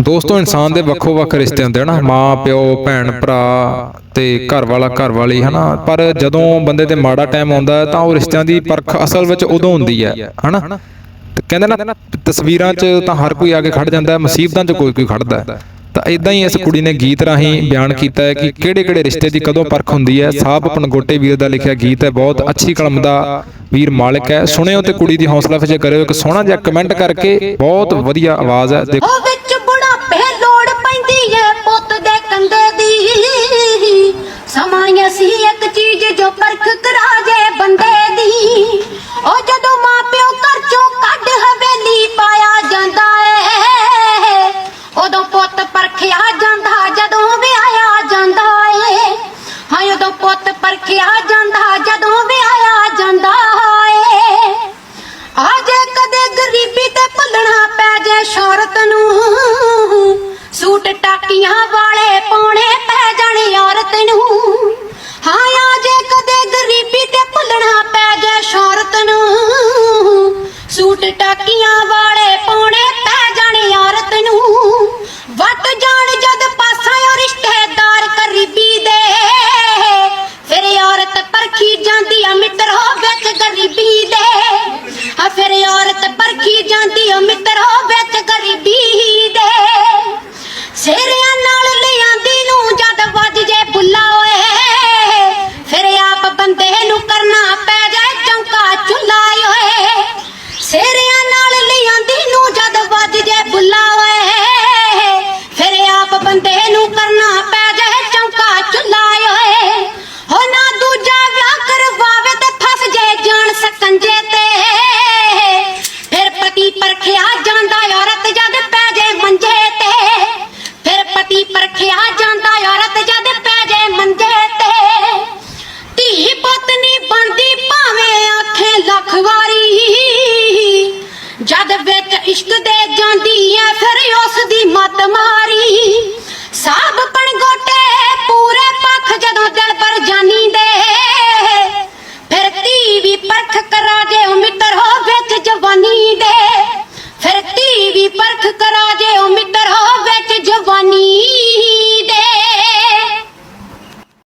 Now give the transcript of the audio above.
ਦੋਸਤੋ ਇਨਸਾਨ ਦੇ ਵੱਖੋ ਵੱਖ ਰਿਸ਼ਤੇ ਹੁੰਦੇ ਹਨ ਮਾਂ ਪਿਓ ਭੈਣ ਭਰਾ ਤੇ ਘਰ ਵਾਲਾ ਘਰ ਵਾਲੀ ਹਨਾ? ਪਰ ਜਦੋਂ ਬੰਦੇ ਤੇ ਮਾੜਾ ਟਾਈਮ ਆਉਂਦਾ ਤਾਂ ਉਹ ਰਿਸ਼ਤਿਆਂ ਦੀ ਪਰਖ ਅਸਲ ਵਿੱਚ ਉਦੋਂ ਹੁੰਦੀ ਹੈ ਹਨਾ? ਤੇ ਕਹਿੰਦੇ ਨਾ ਤਸਵੀਰਾਂ 'ਚ ਤਾਂ ਹਰ ਕੋਈ ਆ ਕੇ ਖੜ ਜਾਂਦਾ ਹੈ ਮੁਸੀਬਤਾਂ 'ਚ ਕੋਈ ਕੋਈ ਖੜਦਾ ਹੈ। ਤਾਂ ਇਦਾਂ ਹੀ ਇਸ ਕੁੜੀ ਨੇ ਗੀਤ ਰਾਹੀਂ ਬਿਆਨ ਕੀਤਾ ਹੈ ਕਿ ਕਿਹੜੇ ਕਿਹੜੇ ਰਿਸ਼ਤੇ ਦੀ ਕਦੋਂ ਪਰਖ ਹੁੰਦੀ ਹੈ? ਸਾਹਬ ਪਨਗੋਟੇ ਵੀਰ ਦਾ ਲਿਖਿਆ ਗੀਤ ਹੈ ਬਹੁਤ ਅੱਛੀ ਕਲਮ ਦਾ ਵੀਰ ਮਾਲਕ ਹੈ। ਸੁਣਿਓ ਤੇ ਕੁੜੀ ਦੀ ਹੌਸਲਾ ਅਫਜ਼ਾਈ ਕਰਿਓ ਇੱਕ ਸੋਹਣਾ ਜਿਹਾ ਕਮੈਂਟ ਕਰਕੇ ਬਹੁਤ ਵਧੀਆ ਆਵਾਜ਼ ਹੈ ਦੇਖੋ ਪੈ ਨੂੰ ਸੂਟ ਟਾਕੀਆਂ ਵਾਲੇ ਪਾਉਣੇ ਪੈ ਜਾਣ ਔਰਤ ਨੂੰ ਹਾਂ ਜੇ ਕਦੇ ਗਰੀਬੀ ਤੇ ਭੁੱਲਣਾ ਪੈ ਜੇ ਸ਼ੌਹਰਤ ਨੂੰ ਸੂਟ ਟਾਕੀਆਂ ਵਾਲੇ ਪਾਉਣੇ ਪੈ ਜਾਣ ਔਰਤ ਨੂੰ ਵੱਟ ਜਾਣ ਜਦ ਪਾਸਾ ਓ ਰਿਸ਼ਤੇਦਾਰ ਗਰੀਬੀ ਦੇ। ਫਿਰ ਔਰਤ ਪਰਖੀ ਜਾਂਦੀ ਆ ਮਿੱਤਰੋ ਵਿੱਚ ਗਰੀਬੀ ਦੇ। ਆ ਫਿਰ ਔਰਤ ਪਰਖੀ ਬੁੱਲਾ ਓਏ। ਫਿਰ ਆਪ ਬੰਦੇ ਨੂੰ ਕਰਨਾ ਪੈ ਜਾਏ, ਚੌਂਕਾ ਚੁੱਲਾ ਓਏ। ਸਿਰਿਆਂ ਨਾਲ ਲਿਆਂਦੀ ਨੂੰ ਜਦ ਵੱਜ ਜੇ ਬੁੱਲਾ ਓਏ। ਫਿਰ ਆਪ ਬੰਦੇ ਨੂੰ ਕਰਨਾ ਪੈ ਜਾਏ, ਚੌਂਕਾ ਚੁੱਲਾ ਓਏ। ਹੋ ਨਾ ਦੂਜਾ ਵਿਆਹ ਕਰਵਾਵੇ ਤੇ ਫਸ ਜੇ ਜਾਣ ਸਕੰਜੇ ਤੇ। ਫਿਰ ਪਤੀ ਪਰਖਿਆ ਜਾਂਦਾ ਭਾਵੇਂ ਲੱਖ ਵਾਰੀ। ਜਦ ਵਿੱਚ ਇਸ਼ਕ ਦੇ ਜਾਂਦੀ ਐ ਫਿਰ ਉਸ ਦੀ ਮਤਮਾ